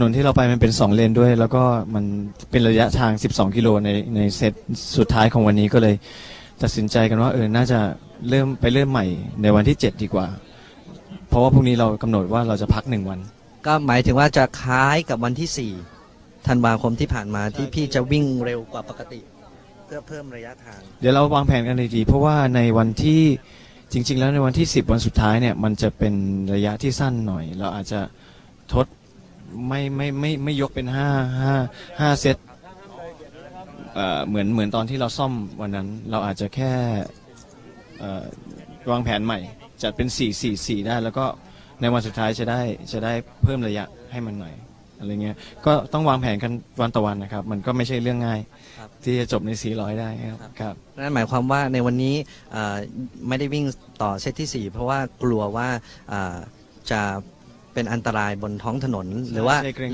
ถนนที่เราไปมันเป็น 2 เลนด้วย แล้วก็มันเป็นระยะทาง 12 กิโลในในเซตสุดท้ายของวันนี้ก็เลยตัดสินใจกันว่าเออน่าจะเริ่มไปเริ่มใหม่ในวันที่ 7 ดีกว่า เพราะว่าพรุ่งนี้เรากำหนดว่าเราจะพักหนึ่งวัน ก็หมายถึงว่าจะคล้ายกับวันที่สี่ธันวาคมที่ผ่านมาที่พี่จะวิ่งเร็วกว่าปกติ เพื่อเพิ่มระยะทาง เดี๋ยวเราวางแผนกันดีๆเพราะว่าในวันที่จริง ๆ แล้วในวันที่ 10 วันสุดท้ายเนี่ยมันจะเป็นระยะที่สั้นหน่อย เราอาจจะทด ไม่ไม่ไม่ไม่ยกเป็นห้าห้าห้าเซตเอ่อเหมือนเหมือนตอนที่เราซ่อมวันนั้น เราอาจจะแค่เอ่อวางแผนใหม่ จัดเป็น4 4 4ได้ แล้วก็ในวันสุดท้ายจะได้จะได้เพิ่มระยะให้มันหน่อยอะไรเงี้ยก็ต้องวางแผนกันวันต่อวันนะครับ มันก็ไม่ใช่เรื่องง่าย ครับที่จะจบใน 400 ได้ครับครับ นั่นหมายความว่าในวันนี้เอ่อไม่ได้วิ่งต่อเซตที่ 4 เพราะว่ากลัวว่าเอ่อจะ เป็นอันตรายบนท้องถนนหรือว่า ใช่เกรง